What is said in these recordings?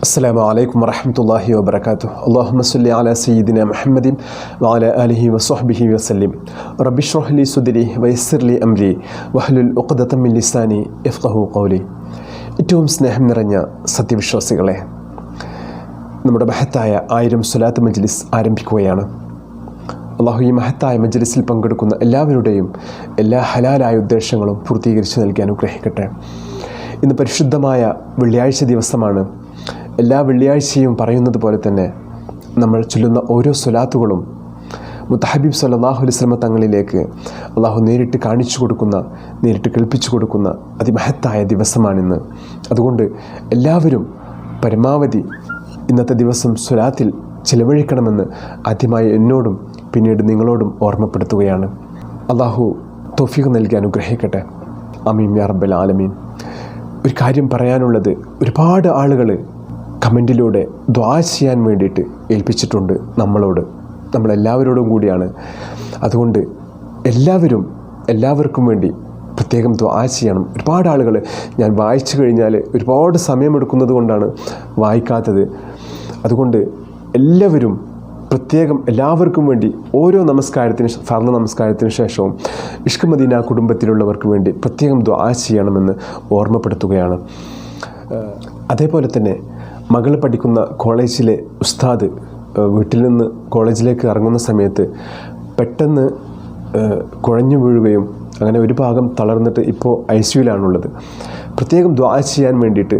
السلام عليكم ورحمة الله وبركاته اللهم صل على سيدنا محمد وعلى آله وصحبه وسلم رب اشرح لي صدري ويسر لي أمري واحلل عقدة من لساني يفقه قولي ഏറ്റവും സ്നേഹം നിറഞ്ഞ സത്യവിശ്വാസികളെ നമ്മുടെ മഹത്തായ ആയിരം സ്വലാത്ത് മജ്ലിസ് ആരംഭിക്കുകയാണ് അള്ളാഹു ഈ മഹത്തായ മജ്ലിസിൽ പങ്കെടുക്കുന്ന എല്ലാവരുടെയും എല്ലാ ഹലാലായ ഉദ്ദേശങ്ങളും പൂർത്തീകരിച്ച് നൽകി അനുഗ്രഹിക്കട്ടെ ഇന്ന് പരിശുദ്ധമായ വെള്ളിയാഴ്ച ദിവസമാണ് എല്ലാ വെള്ളിയാഴ്ചയും പറയുന്നത് പോലെ തന്നെ നമ്മൾ ചൊല്ലുന്ന ഓരോ സ്വലാത്തുകളും മുത്തഹബീബ് സല്ലാഹു അലിസ്ലമ തങ്ങളിലേക്ക് അള്ളാഹു നേരിട്ട് കാണിച്ചു കൊടുക്കുന്ന നേരിട്ട് കേൾപ്പിച്ചു കൊടുക്കുന്ന അതിമഹത്തായ ദിവസമാണിന്ന്. അതുകൊണ്ട് എല്ലാവരും പരമാവധി ഇന്നത്തെ ദിവസം സ്വലാത്തിൽ ചിലവഴിക്കണമെന്ന് ആദ്യമായി എന്നോടും പിന്നീട് നിങ്ങളോടും ഓർമ്മപ്പെടുത്തുകയാണ്. അള്ളാഹു തൊഫീഖ് നൽകി അനുഗ്രഹിക്കട്ടെ. അമീം യാ റബ്ബൽ ആലമീൻ. ഒരു കാര്യം പറയാനുള്ളത് ഒരുപാട് ആളുകൾ കമന്റിലൂടെ ദ്വാ ചെയ്യാൻ വേണ്ടിയിട്ട് ഏൽപ്പിച്ചിട്ടുണ്ട് നമ്മളോട് നമ്മളെല്ലാവരോടും കൂടിയാണ്. അതുകൊണ്ട് എല്ലാവരും എല്ലാവർക്കും വേണ്ടി പ്രത്യേകം ദ്വാ ചെയ്യണം. ഒരുപാട് ആളുകൾ ഞാൻ വായിച്ചു കഴിഞ്ഞാൽ ഒരുപാട് സമയമെടുക്കുന്നത് കൊണ്ടാണ് വായിക്കാത്തത്. അതുകൊണ്ട് എല്ലാവരും പ്രത്യേകം എല്ലാവർക്കും വേണ്ടി ഓരോ നമസ്കാരത്തിന് ഫർണ നമസ്കാരത്തിന് ശേഷവും ഇഷ്കമദീന കുടുംബത്തിലുള്ളവർക്ക് വേണ്ടി പ്രത്യേകം ദ്വാ ചെയ്യണമെന്ന് ഓർമ്മപ്പെടുത്തുകയാണ്. അതേപോലെ തന്നെ മകൾ പഠിക്കുന്ന കോളേജിലെ ഉസ്താദ് വീട്ടിൽ നിന്ന് കോളേജിലേക്ക് ഇറങ്ങുന്ന സമയത്ത് പെട്ടെന്ന് കുഴഞ്ഞു വീഴുകയും അങ്ങനെ ഒരു ഭാഗം തളർന്നിട്ട് ഇപ്പോൾ ഐ സിയുലാണുള്ളത് പ്രത്യേകം ദ്വാ ചെയ്യാൻ വേണ്ടിയിട്ട്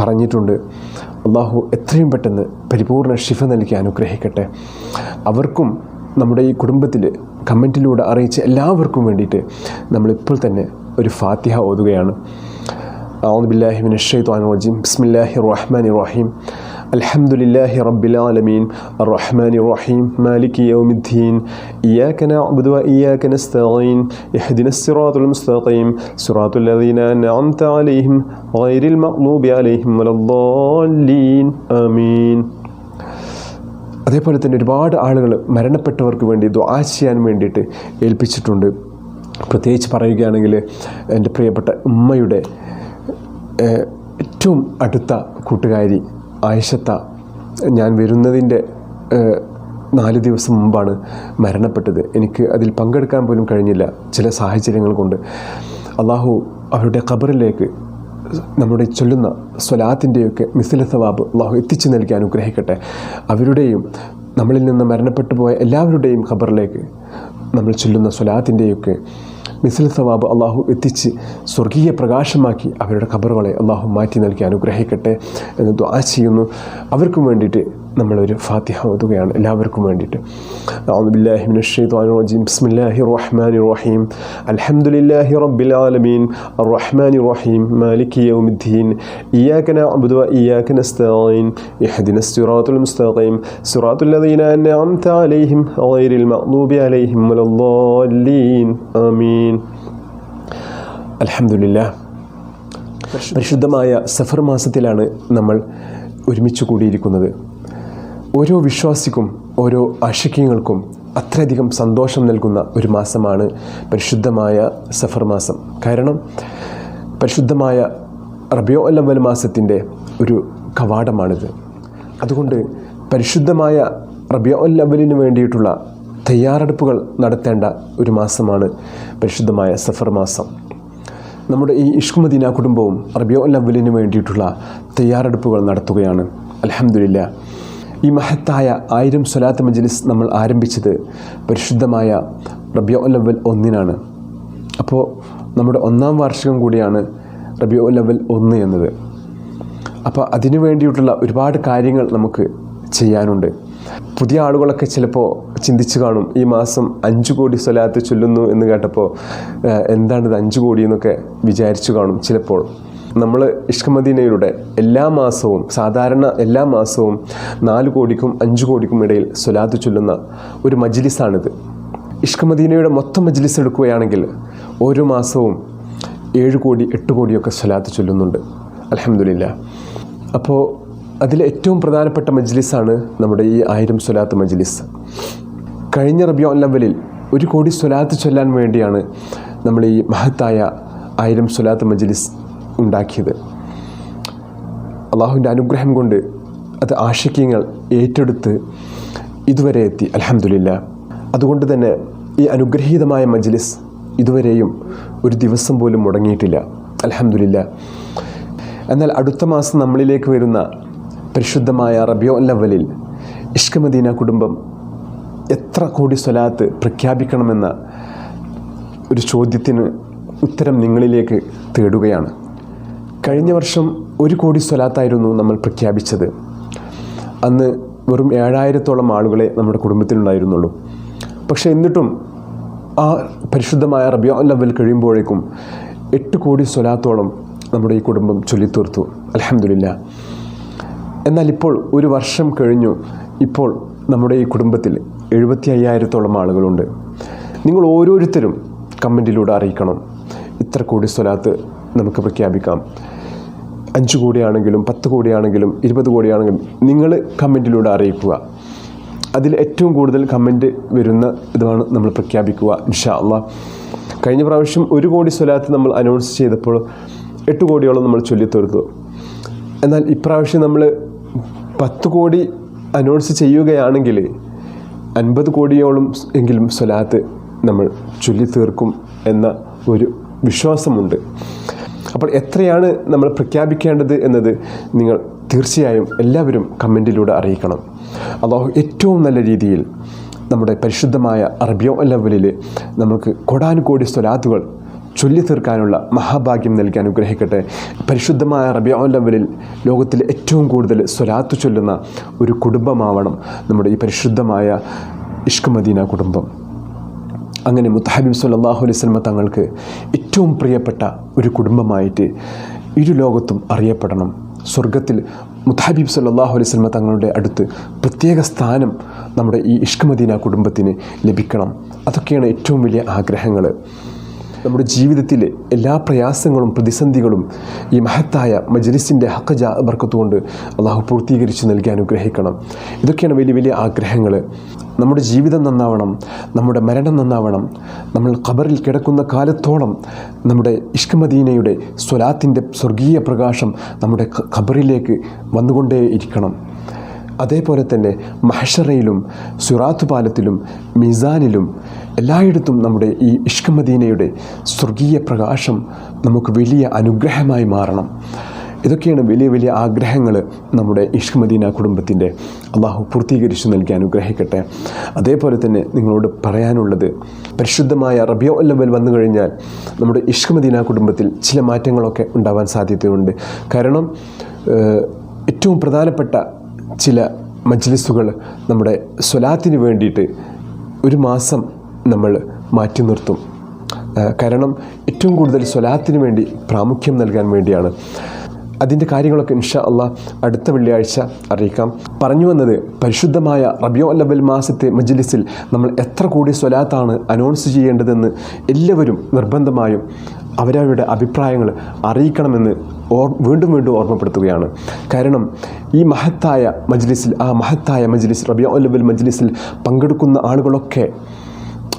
പറഞ്ഞിട്ടുണ്ട്. അള്ളാഹു എത്രയും പെട്ടെന്ന് പരിപൂർണ ഷിഫ നൽകി അനുഗ്രഹിക്കട്ടെ. അവർക്കും നമ്മുടെ ഈ കുടുംബത്തിൽ കമന്റിലൂടെ അറിയിച്ച എല്ലാവർക്കും വേണ്ടിയിട്ട് നമ്മളിപ്പോൾ തന്നെ ഒരു ഫാത്തിഹ ഓതുകയാണ്. أعوذ بالله من الشيطان الرجيم بسم الله الرحمن الرحيم الحمد لله رب العالمين الرحمن الرحيم مالك يوم الدين إياك نعبد وإياك نستعين اهدنا الصراط المستقيم صراط الذين أنعمت عليهم غير المغضوب عليهم ولا الضالين آمين അതേപോലെ തന്നെ ഒരുപാട് ആളുകൾ മരണപ്പെട്ടവർക്ക് വേണ്ടി ദ്വാ ചെയ്യാൻ വേണ്ടിയിട്ട് ഏൽപ്പിച്ചിട്ടുണ്ട് പ്രത്യേകിച്ച് പറയുകയാണെങ്കിൽ എൻ്റെ പ്രിയപ്പെട്ട ഉമ്മയുടെ ഏഹ്, ഏറ്റവും അടുത്ത കൂട്ടുകാരി ആയിഷത്ത ഞാൻ വരുന്നതിന്റെ നാല് ദിവസം മുമ്പാണ് മരണപ്പെട്ടത്. എനിക്ക് അതിൽ പങ്കെടുക്കാൻ പോലും കഴിഞ്ഞില്ല ചില സാഹചര്യങ്ങൾ കൊണ്ട്. അള്ളാഹു അവരുടെ ഖബറിലേക്ക് നമ്മുടെ ചൊല്ലുന്ന സ്വലാത്തിന്റെയൊക്കെ മിസില സവാബ് അള്ളാഹു എത്തിച്ചു നൽകി അനുഗ്രഹിക്കട്ടെ. അവരുടെയും നമ്മളിൽ നിന്ന് മരണപ്പെട്ടു പോയ എല്ലാവരുടെയും ഖബറിലേക്ക് നമ്മൾ ചൊല്ലുന്ന സ്വലാത്തിന്റെയൊക്കെ മിസിൽ സവാബ് അള്ളാഹു എത്തിച്ച് സ്വർഗീയ പ്രകാശമാക്കി അവരുടെ ഖബറുകളെ അള്ളാഹു മാറ്റി നൽകി അനുഗ്രഹിക്കട്ടെ എന്ന് ദ്വാ ചെയ്യുന്നു. അവർക്കും വേണ്ടിയിട്ട് നമ്മളൊരു ഫാത്തിഹ ഓതുകയാണ് എല്ലാവർക്കും വേണ്ടിയിട്ട്. അബുബില്ലാഹിമിൻ ഷെയ്ത്വാൻ റജീം. ബിസ്മില്ലാഹി റഹ്മാൻ റഹീം. അലഹമുല്ലാഹി റബ്ബിൽ ആലമീൻ. റഹ്മാൻ റഹീം. മാലിക് യൗമുദ്ദീൻ. ഇയാക്കന അബ്ദു ഇയാക്കന സ്തീൻ ഇഹദിന സിറാത്തുൽ മുസ്തഖീം. സിറാത്തുൽ അൻഅംത അലൈഹിം ഗൈറിൽ മഗ്ദൂബി അലൈഹിം വലദ്ദാലീൻ ആമീൻ. അലഹമുല്ല പരിശുദ്ധമായ സഫർ മാസത്തിലാണ് നമ്മൾ ഒരുമിച്ച് കൂടിയിരിക്കുന്നത്. ഓരോ വിശ്വാസിക്കും ഓരോ ആശിക്യങ്ങൾക്കും അത്രയധികം സന്തോഷം നൽകുന്ന ഒരു മാസമാണ് പരിശുദ്ധമായ സഫർ മാസം. കാരണം പരിശുദ്ധമായ റബിയോ അല്ലവൽ മാസത്തിന്റെ ഒരു കവാടമാണിത്. അതുകൊണ്ട് പരിശുദ്ധമായ റബിയോ അല്ലവലിന് വേണ്ടിയിട്ടുള്ള തയ്യാറെടുപ്പുകൾ നടത്തേണ്ട ഒരു മാസമാണ് പരിശുദ്ധമായ സഫർ മാസം. നമ്മുടെ ഈ ഇഷ്കുമദീന കുടുംബവും റബിയോ അല്ലവലിന് വേണ്ടിയിട്ടുള്ള തയ്യാറെടുപ്പുകൾ നടത്തുകയാണ്. അലഹമില്ല ഈ മഹത്തായ ആയിരം സ്വലാത്ത് മജ്ലിസ് നമ്മൾ ആരംഭിച്ചത് പരിശുദ്ധമായ റബിയോ ലവൽ ഒന്നിനാണ്. അപ്പോൾ നമ്മുടെ ഒന്നാം വാർഷികം കൂടിയാണ് റബിയോ ലവൽ ഒന്ന് എന്നത്. അപ്പോൾ അതിനു വേണ്ടിയിട്ടുള്ള ഒരുപാട് കാര്യങ്ങൾ നമുക്ക് ചെയ്യാനുണ്ട്. പുതിയ ആളുകളൊക്കെ ചിലപ്പോൾ ചിന്തിച്ചു കാണും ഈ മാസം അഞ്ച് കോടി സ്വലാത്ത് ചൊല്ലുന്നു എന്ന് കേട്ടപ്പോൾ എന്താണിത് അഞ്ച് കോടി എന്നൊക്കെ വിചാരിച്ചു കാണും ചിലപ്പോൾ. നമ്മൾ ഇഷ്കമദീനയിലൂടെ എല്ലാ മാസവും സാധാരണ എല്ലാ മാസവും നാല് കോടിക്കും അഞ്ച് കോടിക്കും ഇടയിൽ സ്വലാത്ത് ചൊല്ലുന്ന ഒരു മജ്ലിസാണിത്. ഇഷ്കമദീനയുടെ മൊത്തം മജ്ലിസ് എടുക്കുകയാണെങ്കിൽ ഓരോ മാസവും ഏഴ് കോടി എട്ട് കോടിയൊക്കെ സ്വലാത്ത് ചൊല്ലുന്നുണ്ട്. അലഹമില്ല അപ്പോൾ അതിലെ ഏറ്റവും പ്രധാനപ്പെട്ട മജ്ലിസാണ് നമ്മുടെ ഈ ആയിരം സ്വലാത്ത് മജ്ലിസ്. കഴിഞ്ഞ റബിയോ ലവലിൽ ഒരു കോടി സ്വലാത്ത് ചൊല്ലാൻ വേണ്ടിയാണ് നമ്മൾ ഈ മഹത്തായ ആയിരം സ്വലാത്ത് മജ്ലിസ് ഉണ്ടാക്കിയത്. അള്ളാഹുവിന്റെ അനുഗ്രഹം കൊണ്ട് അത് ആശിക്യങ്ങൾ ഏറ്റെടുത്ത് ഇതുവരെ എത്തി. അലഹമില്ല അതുകൊണ്ട് തന്നെ ഈ അനുഗ്രഹീതമായ മജ്ലിസ് ഇതുവരെയും ഒരു ദിവസം പോലും മുടങ്ങിയിട്ടില്ല. അലഹമില്ല എന്നാൽ അടുത്ത മാസം നമ്മളിലേക്ക് വരുന്ന പരിശുദ്ധമായ റബിയോ ലവലിൽ ഇഷ്കമദീന കുടുംബം എത്ര കോടി സ്വലാത്ത് പ്രഖ്യാപിക്കണമെന്ന ഒരു ചോദ്യത്തിന് ഉത്തരം നിങ്ങളിലേക്ക് തേടുകയാണ്. കഴിഞ്ഞ വർഷം ഒരു കോടി സ്വലാത്തായിരുന്നു നമ്മൾ പ്രഖ്യാപിച്ചത്. അന്ന് വെറും ഏഴായിരത്തോളം ആളുകളെ നമ്മുടെ കുടുംബത്തിലുണ്ടായിരുന്നുള്ളൂ. പക്ഷേ എന്നിട്ടും ആ പരിശുദ്ധമായ റബിയോ ലെവൽ കഴിയുമ്പോഴേക്കും എട്ട് കോടി സ്വലാത്തോളം നമ്മുടെ ഈ കുടുംബം ചൊല്ലിത്തീർത്തു. അലഹമില്ല എന്നാൽ ഇപ്പോൾ ഒരു വർഷം കഴിഞ്ഞു. ഇപ്പോൾ നമ്മുടെ ഈ കുടുംബത്തിൽ എഴുപത്തി അയ്യായിരത്തോളം ആളുകളുണ്ട്. നിങ്ങൾ ഓരോരുത്തരും കമന്റിലൂടെ അറിയിക്കണം. ഇത്ര കോടി സ്വലാത്ത് നമുക്ക് പ്രഖ്യാപിക്കാം. അഞ്ച് കോടിയാണെങ്കിലും പത്ത് കോടിയാണെങ്കിലും ഇരുപത് കോടിയാണെങ്കിലും നിങ്ങൾ കമന്റിലൂടെ അറിയിക്കുക. അതിൽ ഏറ്റവും കൂടുതൽ കമന്റ് വരുന്ന ഇതാണ് നമ്മൾ പ്രഖ്യാപിക്കുക ഇൻഷാ കഴിഞ്ഞ പ്രാവശ്യം ഒരു കോടി സ്വലാത്ത് നമ്മൾ അനൗൺസ് ചെയ്തപ്പോൾ എട്ട് കോടിയോളം നമ്മൾ ചൊല്ലിത്തീർത്തു. എന്നാൽ ഇപ്രാവശ്യം നമ്മൾ പത്ത് കോടി അനൗൺസ് ചെയ്യുകയാണെങ്കിൽ അൻപത് കോടിയോളം എങ്കിലും സ്വലാത്ത് നമ്മൾ ചൊല്ലിത്തീർക്കും എന്ന ഒരു വിശ്വാസമുണ്ട്. അപ്പോൾ എത്രയാണ് നമ്മൾ പ്രഖ്യാപിക്കേണ്ടത് എന്നത് നിങ്ങൾ തീർച്ചയായും എല്ലാവരും കമന്റിലൂടെ അറിയിക്കണം. അള്ളാഹു ഏറ്റവും നല്ല രീതിയിൽ നമ്മുടെ പരിശുദ്ധമായ അറബിയോ ലെവലിൽ നമുക്ക് കോടാനുകോടി സ്വലാത്തുകൾ ചൊല്ലി തീർക്കാനുള്ള മഹാഭാഗ്യം നൽകി അനുഗ്രഹിക്കട്ടെ. പരിശുദ്ധമായ റബിയോ ലെവലിൽ ലോകത്തിലെ ഏറ്റവും കൂടുതൽ സ്വലാത്ത് ചൊല്ലുന്ന ഒരു കുടുംബമാവണം നമ്മുടെ ഈ പരിശുദ്ധമായ ഇഷ്കമദീന കുടുംബം. അങ്ങനെ മുത്തഹബിബ് സല്ലാഹു അലൈഹി സ്വലമ തങ്ങൾക്ക് ഏറ്റവും പ്രിയപ്പെട്ട ഒരു കുടുംബമായിട്ട് ഇരു ലോകത്തും അറിയപ്പെടണം. സ്വർഗത്തിൽ മുത്തഹബീബ് സല്ലാഹു അലൈഹി സ്വലമ തങ്ങളുടെ അടുത്ത് പ്രത്യേക സ്ഥാനം നമ്മുടെ ഈ ഇഷ്കമദീന കുടുംബത്തിന് ലഭിക്കണം. അതൊക്കെയാണ് ഏറ്റവും വലിയ ആഗ്രഹങ്ങൾ നമ്മുടെ ജീവിതത്തിലെ എല്ലാ പ്രയാസങ്ങളും പ്രതിസന്ധികളും ഈ മഹത്തായ മജലിസിന്റെ ഹക്കജ ബർക്കത്തുകൊണ്ട് അള്ളാഹു പൂർത്തീകരിച്ച് നൽകി അനുഗ്രഹിക്കണം. ഇതൊക്കെയാണ് വലിയ വലിയ ആഗ്രഹങ്ങൾ നമ്മുടെ ജീവിതം നന്നാവണം നമ്മുടെ മരണം നന്നാവണം നമ്മൾ ഖബറിൽ കിടക്കുന്ന കാലത്തോളം നമ്മുടെ ഇഷ്കമദീനയുടെ സ്വലാത്തിന്റെ സ്വർഗീയ പ്രകാശം നമ്മുടെ ഖബറിലേക്ക് വന്നുകൊണ്ടേ ഇരിക്കണം. അതേപോലെ തന്നെ മഹഷറയിലും സുറാത്ത് പാലത്തിലും മിസാനിലും എല്ലായിടത്തും നമ്മുടെ ഈ ഇഷ്കമദീനയുടെ സ്വർഗീയ പ്രകാശം നമുക്ക് വലിയ അനുഗ്രഹമായി മാറണം. ഇതൊക്കെയാണ് വലിയ വലിയ ആഗ്രഹങ്ങൾ നമ്മുടെ ഇഷ്കമദീന കുടുംബത്തിന്റെ. അള്ളാഹു പൂർത്തീകരിച്ചു നൽകി അനുഗ്രഹിക്കട്ടെ. അതേപോലെ തന്നെ നിങ്ങളോട് പറയാനുള്ളത് പരിശുദ്ധമായ റബിയോ ലെവൽ വന്നു കഴിഞ്ഞാൽ നമ്മുടെ ഇഷ്കമദീന കുടുംബത്തിൽ ചില മാറ്റങ്ങളൊക്കെ ഉണ്ടാവാൻ സാധ്യതയുണ്ട്. കാരണം ഏറ്റവും പ്രധാനപ്പെട്ട ചില മജ്ലിസുകൾ നമ്മുടെ സ്വലാത്തിന് വേണ്ടിയിട്ട് ഒരു മാസം നമ്മൾ മാറ്റി നിർത്തും. കാരണം ഏറ്റവും കൂടുതൽ സ്വലാത്തിന് വേണ്ടി പ്രാമുഖ്യം നൽകാൻ വേണ്ടിയാണ്. അതിന്റെ കാര്യങ്ങളൊക്കെ ഇൻഷാ അള്ളാഹ് അടുത്ത വെള്ളിയാഴ്ച അറിയിക്കാം. പറഞ്ഞു വന്നത് പരിശുദ്ധമായ റബിയോ ലബൽ മാസത്തെ മജ്ലിസിൽ നമ്മൾ എത്ര കൂടി സ്വലാത്താണ് അനൗൺസ് ചെയ്യേണ്ടതെന്ന് എല്ലാവരും നിർബന്ധമായും അവരവരുടെ അഭിപ്രായങ്ങൾ അറിയിക്കണമെന്ന് ഓർ വീണ്ടും വീണ്ടും ഓർമ്മപ്പെടുത്തുകയാണ്. കാരണം ഈ മഹത്തായ മജ്ലിസിൽ ആ മഹത്തായ മജ്ലിസ് റബിയോ ലബൽ മജ്ലിസിൽ പങ്കെടുക്കുന്ന ആളുകളൊക്കെ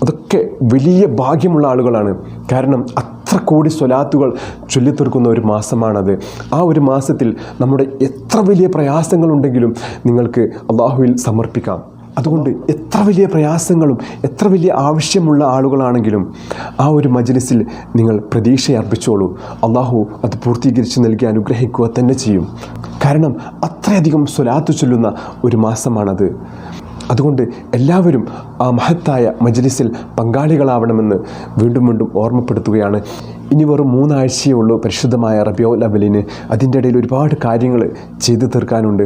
അതൊക്കെ വലിയ ഭാഗ്യമുള്ള ആളുകളാണ്. കാരണം അത്ര കോടി സ്വലാത്തുകൾ ചൊല്ലിത്തീർക്കുന്ന ഒരു മാസമാണത്. ആ ഒരു മാസത്തിൽ നമ്മുടെ എത്ര വലിയ പ്രയാസങ്ങളുണ്ടെങ്കിലും നിങ്ങൾക്ക് അള്ളാഹുവിൽ സമർപ്പിക്കാം. അതുകൊണ്ട് എത്ര വലിയ പ്രയാസങ്ങളും എത്ര വലിയ ആവശ്യമുള്ള ആളുകളാണെങ്കിലും ആ ഒരു മജ്ലിസിൽ നിങ്ങൾ പ്രതീക്ഷ അർപ്പിച്ചോളൂ അള്ളാഹു അത് പൂർത്തീകരിച്ച് നൽകി അനുഗ്രഹിക്കുക തന്നെ ചെയ്യും. കാരണം അത്രയധികം സ്വലാത്ത് ചൊല്ലുന്ന ഒരു മാസമാണത്. അതുകൊണ്ട് എല്ലാവരും ആ മഹത്തായ മജ്ലിസിൽ പങ്കാളികളാവണമെന്ന് വീണ്ടും വീണ്ടും ഓർമ്മപ്പെടുത്തുകയാണ്. ഇനി വെറും മൂന്നാഴ്ചയേ ഉള്ളൂ പരിശുദ്ധമായ റബിയോ ലബലിന് അതിന്റെ ഇടയിൽ ഒരുപാട് കാര്യങ്ങൾ ചെയ്തു തീർക്കാനുണ്ട്.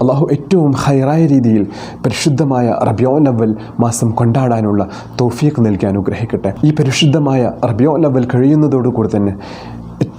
അള്ളാഹു ഏറ്റവും ഹൈറായ രീതിയിൽ പരിശുദ്ധമായ റബിയോ ലവൽ മാസം കൊണ്ടാടാനുള്ള തോഫിയൊക്കെ നൽകി അനുഗ്രഹിക്കട്ടെ. ഈ പരിശുദ്ധമായ റബിയോ ലവൽ കഴിയുന്നതോടുകൂടി തന്നെ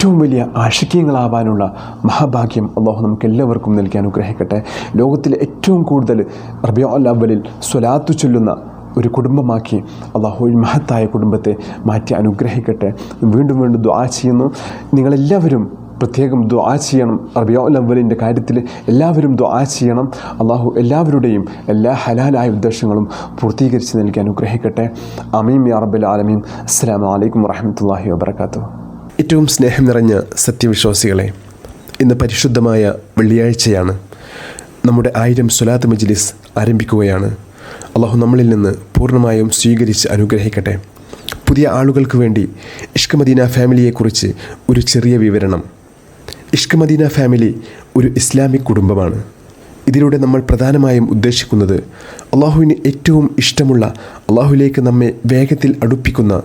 ഏറ്റവും വലിയ ആശിക്യങ്ങളാവാനുള്ള മഹാഭാഗ്യം അള്ളാഹു നമുക്ക് എല്ലാവർക്കും നൽകി അനുഗ്രഹിക്കട്ടെ. ലോകത്തിലെ ഏറ്റവും കൂടുതൽ റബിയോ അവലിൽ സ്വലാത്തു ചൊല്ലുന്ന ഒരു കുടുംബമാക്കി അള്ളാഹു മഹത്തായ കുടുംബത്തെ മാറ്റി അനുഗ്രഹിക്കട്ടെ. വീണ്ടും വീണ്ടും ദ്വാ ചെയ്യുന്നു. നിങ്ങളെല്ലാവരും പ്രത്യേകം ദ്വാ ചെയ്യണം. റബിയോ അവലിന്റെ കാര്യത്തിൽ എല്ലാവരും ദ്വാ ചെയ്യണം. അള്ളാഹു എല്ലാവരുടെയും എല്ലാ ഹലാലായ ഉദ്ദേശങ്ങളും പൂർത്തീകരിച്ച് നൽകി അനുഗ്രഹിക്കട്ടെ. അമീം യാ റബ്ബൽ ആലമീം അസ്സാം വലൈക്കും വാഹമത്തല്ലാഹി വാബർക്കാത്തു ഏറ്റവും സ്നേഹം നിറഞ്ഞ സത്യവിശ്വാസികളെ ഇന്ന് പരിശുദ്ധമായ വെള്ളിയാഴ്ചയാണ്. നമ്മുടെ ആയിരം സുലാത്ത് മജ്ലിസ് ആരംഭിക്കുകയാണ്. അള്ളാഹു നമ്മളിൽ നിന്ന് പൂർണമായും സ്വീകരിച്ച് അനുഗ്രഹിക്കട്ടെ. പുതിയ ആളുകൾക്ക് വേണ്ടി ഇഷ്ക് മദീന ഫാമിലിയെക്കുറിച്ച് ഒരു ചെറിയ വിവരണം. ഇഷ്ക് മദീന ഫാമിലി ഒരു ഇസ്ലാമിക് കുടുംബമാണ്. ഇതിലൂടെ നമ്മൾ പ്രധാനമായും ഉദ്ദേശിക്കുന്നത് അള്ളാഹുവിന് ഏറ്റവും ഇഷ്ടമുള്ള അള്ളാഹുലേക്ക് നമ്മെ വേഗത്തിൽ അടുപ്പിക്കുന്ന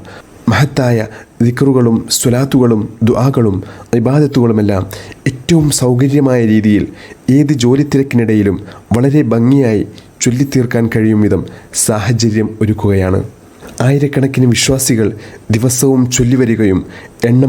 മഹത്തായ ദിക്കറുകളും സ്വലാത്തുകളും ദുആകളും ഇബാദത്തുകളുമെല്ലാം ഏറ്റവും സൗകര്യമായ രീതിയിൽ ഏത് ജോലി തിരക്കിനിടയിലും വളരെ ഭംഗിയായി ചൊല്ലിത്തീർക്കാൻ കഴിയും വിധം സാഹചര്യം ഒരുക്കുകയാണ്. ആയിരക്കണക്കിന് വിശ്വാസികൾ ദിവസവും ചൊല്ലിവരികയും എണ്ണം